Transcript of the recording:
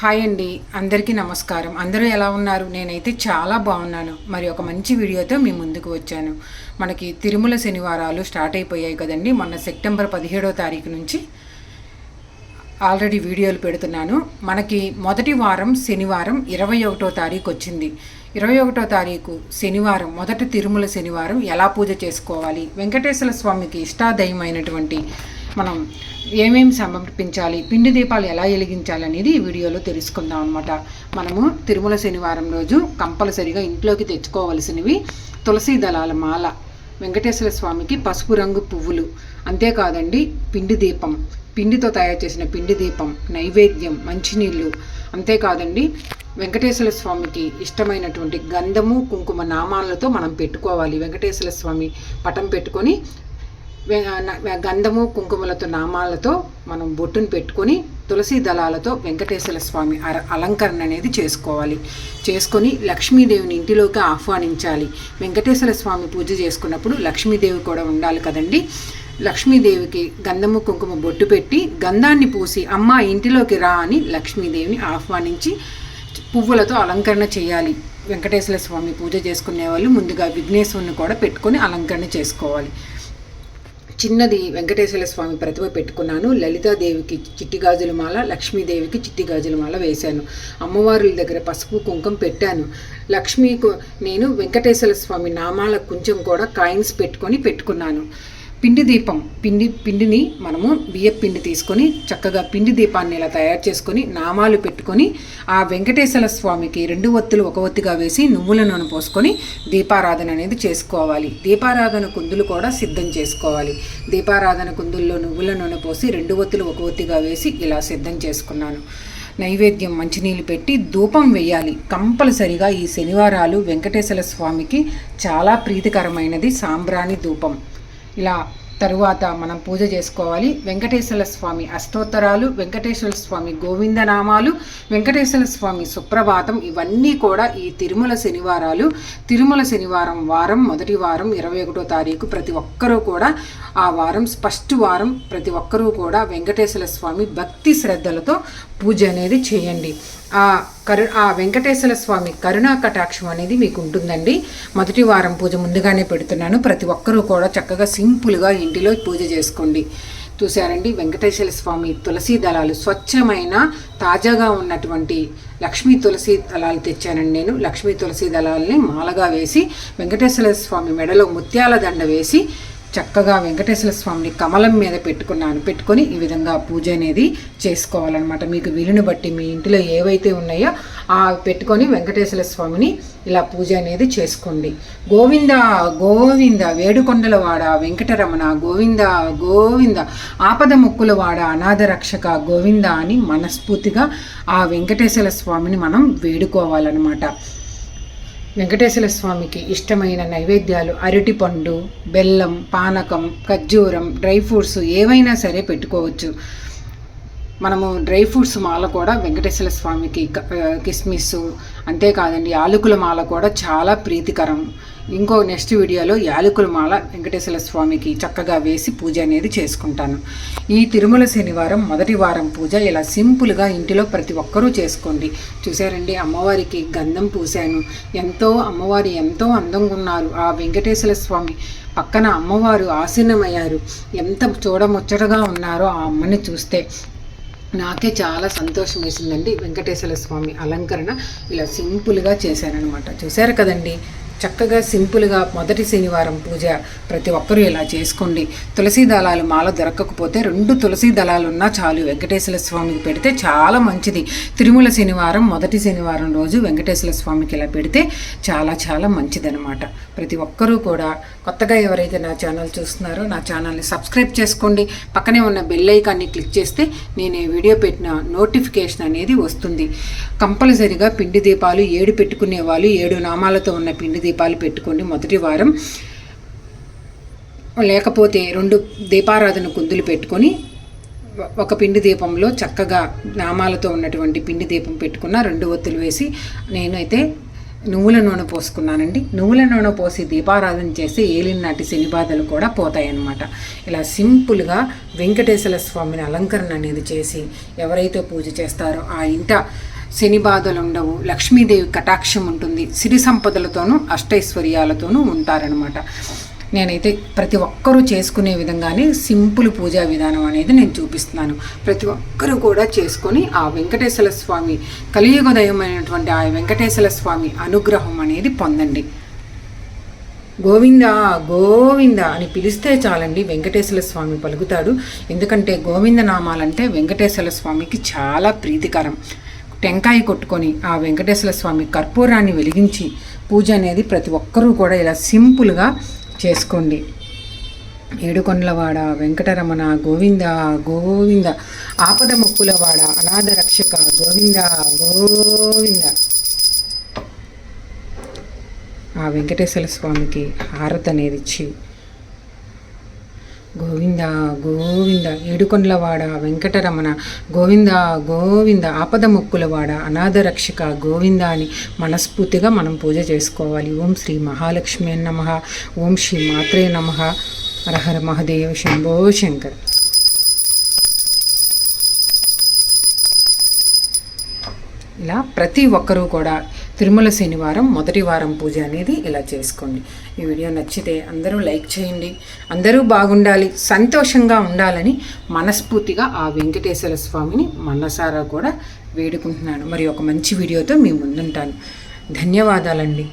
Hi అండి అందరికీ నమస్కారం. అందరూ ఎలా ఉన్నారు? నేనైతే చాలా బాగున్నాను. మరి ఒక మంచి వీడియోతో మీ ముందుకు వచ్చాను. మనకి తిరుమల శనివారాలు స్టార్ట్ అయిపోయాయి కదండి. మొన్న సెప్టెంబర్ పదిహేడో తారీఖు నుంచి ఆల్రెడీ వీడియోలు పెడుతున్నాను. మనకి మొదటి వారం శనివారం ఇరవై ఒకటో తారీఖు వచ్చింది. ఇరవై ఒకటో తారీఖు శనివారం మొదటి తిరుమల శనివారం ఎలా పూజ చేసుకోవాలి? వెంకటేశ్వర స్వామికి ఇష్టాదయమైనటువంటి మనం ఏమేమి సమర్పించాలి పిండి దీపాలు ఎలా వెలిగించాలి అనేది ఈ వీడియోలో తెలుసుకుందాం అనమాట మనము తిరుమల శనివారం రోజు కంపల్సరిగా ఇంట్లోకి తెచ్చుకోవలసినవి తులసి దళాల మాల వెంకటేశ్వర స్వామికి పసుపు రంగు పువ్వులు అంతేకాదండి పిండి దీపం. పిండితో తయారు చేసిన పిండి దీపం నైవేద్యం మంచినీళ్ళు అంతేకాదండి వెంకటేశ్వర స్వామికి ఇష్టమైనటువంటి గంధము కుంకుమ నామాలతో మనం పెట్టుకోవాలి. వెంకటేశ్వర స్వామి పటం పెట్టుకొని గంధము కుంకుమలతో నామాలతో మనం బొట్టును పెట్టుకొని తులసి దళాలతో వెంకటేశ్వర స్వామి అర అలంకరణ అనేది చేసుకోవాలి. చేసుకొని లక్ష్మీదేవిని ఇంటిలోకి ఆహ్వానించాలి. వెంకటేశ్వర స్వామి పూజ చేసుకున్నప్పుడు లక్ష్మీదేవి కూడా ఉండాలి కదండి. లక్ష్మీదేవికి గంధము కుంకుమ బొట్టు పెట్టి గంధాన్ని పూసి అమ్మ ఇంటిలోకి రా అని లక్ష్మీదేవిని ఆహ్వానించి పువ్వులతో అలంకరణ చేయాలి. వెంకటేశ్వర స్వామి పూజ చేసుకునే వాళ్ళు ముందుగా విఘ్నేశ్వరుని కూడా పెట్టుకొని అలంకరణ చేసుకోవాలి. చిన్నది వెంకటేశ్వర స్వామి ప్రతిమ పెట్టుకున్నాను. లలితాదేవికి చిట్టి గాజుల మాల లక్ష్మీదేవికి చిట్టి గాజుల మాల వేశాను. అమ్మవారుల దగ్గర పసుపు కుంకుమ పెట్టాను. లక్ష్మీకు నేను వెంకటేశ్వర స్వామి నామాల కొంచెం కూడా కాయిన్స్ పెట్టుకొని పెట్టుకున్నాను. పిండి దీపం. పిండి పిండిని మనము బియ్యపు పిండి తీసుకొని చక్కగా పిండి దీపాన్ని ఇలా తయారు చేసుకొని నామాలు పెట్టుకొని ఆ వెంకటేశ్వర స్వామికి రెండు ఒత్తులు ఒక ఒత్తిగా వేసి నువ్వుల నూనె పోసుకొని దీపారాధన అనేది చేసుకోవాలి. దీపారాధన కుందులు కూడా సిద్ధం చేసుకోవాలి. దీపారాధన కుందుల్లో నువ్వుల నూనె పోసి రెండు ఒత్తులు ఒక ఒత్తిగా వేసి ఇలా సిద్ధం చేసుకున్నాను. నైవేద్యం మంచినీళ్ళు పెట్టి ధూపం వేయాలి. కంపల్సరిగా ఈ శనివారాలు వెంకటేశ్వర స్వామికి చాలా ప్రీతికరమైనది సాంబ్రాణి ధూపం. ఇలా తరువాత మనం పూజ చేసుకోవాలి. వెంకటేశ్వర స్వామి అష్టోత్తరాలు వెంకటేశ్వర స్వామి గోవిందనామాలు వెంకటేశ్వర స్వామి సుప్రభాతం ఇవన్నీ కూడా ఈ తిరుమల శనివారాలు. తిరుమల శనివారం వారం మొదటి వారం ఇరవై ఒకటో తారీఖు ప్రతి ఒక్కరూ కూడా ఆ వారం ఫస్ట్ వారం ప్రతి ఒక్కరూ కూడా వెంకటేశ్వర స్వామి భక్తి శ్రద్ధలతో పూజ అనేది చేయండి. ఆ కరు ఆ వెంకటేశ్వర స్వామి కరుణా కటాక్షం అనేది మీకు ఉంటుందండి మొదటి వారం పూజ ముందుగానే పెడుతున్నాను. ప్రతి ఒక్కరూ కూడా చక్కగా సింపుల్గా ఇంటిలో పూజ చేసుకోండి. చూశారండి? వెంకటేశ్వర స్వామి తులసి దళాలు స్వచ్ఛమైన తాజాగా ఉన్నటువంటి లక్ష్మీ తులసి దళాలు తెచ్చానండి నేను. లక్ష్మీ తులసి దళాలని మాలగా వేసి వెంకటేశ్వర స్వామి మెడలో ముత్యాల దండ వేసి చక్కగా వెంకటేశ్వర స్వామిని కమలం మీద పెట్టుకున్నాను. పెట్టుకొని ఈ విధంగా పూజ అనేది చేసుకోవాలన్నమాట. మీకు వీలుని బట్టి మీ ఇంటిలో ఏవైతే ఉన్నాయో ఆ పెట్టుకొని వెంకటేశ్వర స్వామిని ఇలా పూజ అనేది చేసుకోండి. గోవింద గోవింద వేడుకొండల వాడ వెంకటరమణ గోవింద గోవింద ఆపద ముక్కుల వాడ అనాథ రక్షక గోవింద అని మనస్ఫూర్తిగా ఆ వెంకటేశ్వర స్వామిని మనం వేడుకోవాలన్నమాట. వెంకటేశ్వర స్వామికి ఇష్టమైన నైవేద్యాలు అరటిపండు బెల్లం పానకం ఖర్జూరం డ్రై ఫ్రూట్స్ ఏవైనా సరే పెట్టుకోవచ్చు. మనము డ్రై ఫ్రూట్స్ మాల కూడా వెంకటేశ్వర స్వామికి కిస్మిస్ అంతేకాదండి యాలకుల మాల కూడా చాలా ప్రీతికరం. ఇంకో నెక్స్ట్ వీడియోలో యాలకుల మాల వెంకటేశ్వర స్వామికి చక్కగా వేసి పూజ అనేది చేసుకుంటాను. ఈ తిరుమల శనివారం మొదటి వారం పూజ ఇలా సింపుల్గా ఇంటిలో ప్రతి ఒక్కరూ చేసుకోండి. చూసారండి అమ్మవారికి గంధం పూశాను. ఎంతో అమ్మవారు ఎంతో అందంగా ఉన్నారు. ఆ వెంకటేశ్వర స్వామి పక్కన అమ్మవారు ఆసీనమయ్యారు. ఎంత చూడముచ్చటగా ఉన్నారో ఆ అమ్మని చూస్తే నాకే చాలా సంతోషం వేసిందండి వెంకటేశ్వర స్వామి అలంకరణ ఇలా సింపుల్గా చేశారనమాట చూశారు కదండి? చక్కగా సింపుల్గా మొదటి శనివారం పూజ ప్రతి ఒక్కరూ ఇలా చేసుకోండి. తులసి దళాలు మాల దొరకకపోతే రెండు తులసి దళాలు ఉన్నా చాలు. వెంకటేశ్వర స్వామికి పెడితే చాలా మంచిది. తిరుమల శనివారం మొదటి శనివారం రోజు వెంకటేశ్వర స్వామికి ఇలా పెడితే చాలా చాలా మంచిదనమాట ప్రతి ఒక్కరూ కూడా కొత్తగా ఎవరైతే నా ఛానల్ చూస్తున్నారో నా ఛానల్ని సబ్స్క్రైబ్ చేసుకోండి. పక్కనే ఉన్న బెల్ ఐకాన్ని క్లిక్ చేస్తే నేను ఈ వీడియో పెట్టిన నోటిఫికేషన్ అనేది వస్తుంది. కంపల్సరిగా పిండి దీపాలు ఏడు పెట్టుకునే వాళ్ళు ఏడు నామాలతో ఉన్న పిండి దీపాలు పెట్టుకోండి మొదటి వారం. లేకపోతే రెండు దీపారాధన కుందులు పెట్టుకొని ఒక పిండి దీపంలో చక్కగా నామాలతో ఉన్నటువంటి పిండి దీపం పెట్టుకున్న రెండు ఒత్తులు వేసి నేనైతే నువ్వుల నూనె పోసుకున్నానండి. నువ్వుల నూనె పోసి దీపారాధన చేసి ఏలిన నాటి శని బాధలు కూడా పోతాయన్నమాట. ఇలా సింపుల్గా వెంకటేశ్వర స్వామిని అలంకరణ అనేది చేసి ఎవరైతే పూజ చేస్తారో ఆ ఇంట శని బాధలు ఉండవు. లక్ష్మీదేవి కటాక్షం ఉంటుంది. సిరి సంపదలతోనూ అష్టైశ్వర్యాలతోనూ ఉంటారనమాట నేనైతే ప్రతి ఒక్కరూ చేసుకునే విధంగానే సింపుల్ పూజా విధానం అనేది నేను చూపిస్తున్నాను. ప్రతి ఒక్కరూ కూడా చేసుకొని ఆ వెంకటేశ్వర స్వామి కలియుగదయమైనటువంటి ఆ వెంకటేశ్వర స్వామి అనుగ్రహం అనేది పొందండి. గోవింద గోవింద అని పిలిస్తే చాలండి వెంకటేశ్వర స్వామి పలుకుతాడు. ఎందుకంటే గోవింద నామాలంటే వెంకటేశ్వర స్వామికి చాలా ప్రీతికరం. టెంకాయ కొట్టుకొని ఆ వెంకటేశ్వర స్వామి కర్పూరాన్ని వెలిగించి పూజ అనేది ప్రతి ఒక్కరూ కూడా ఇలా సింపుల్గా చేసుకోండి. ఏడుకొండలవాడ వెంకటరమణ గోవింద గోవింద ఆపద ముక్కులవాడ అనాథ రక్షక గోవింద గోవింద. ఆ వెంకటేశ్వర స్వామికి హారతి అనేది ఇచ్చి గోవింద గోవింద ఏడుకొండలవాడ వెంకటరమణ గోవింద గోవింద ఆపద మొక్కులవాడ అనాథ రక్షక గోవింద అని మనస్ఫూర్తిగా మనం పూజ చేసుకోవాలి. ఓం శ్రీ మహాలక్ష్మి నమ. ఓం శ్రీ మాత్రే నమ. హరహర మహదేవ శంభో శంకర్. ఇలా ప్రతి ఒక్కరూ కూడా తిరుమల శనివారం మొదటి వారం పూజ అనేది ఇలా చేసుకోండి. ఈ వీడియో నచ్చితే అందరూ లైక్ చేయండి. అందరూ బాగుండాలి సంతోషంగా ఉండాలని మనస్ఫూర్తిగా ఆ వెంకటేశ్వర స్వామిని మనసారా కూడా వేడుకుంటున్నాను. మరి ఒక మంచి వీడియోతో మీ ముందుంటాను. ధన్యవాదాలండి.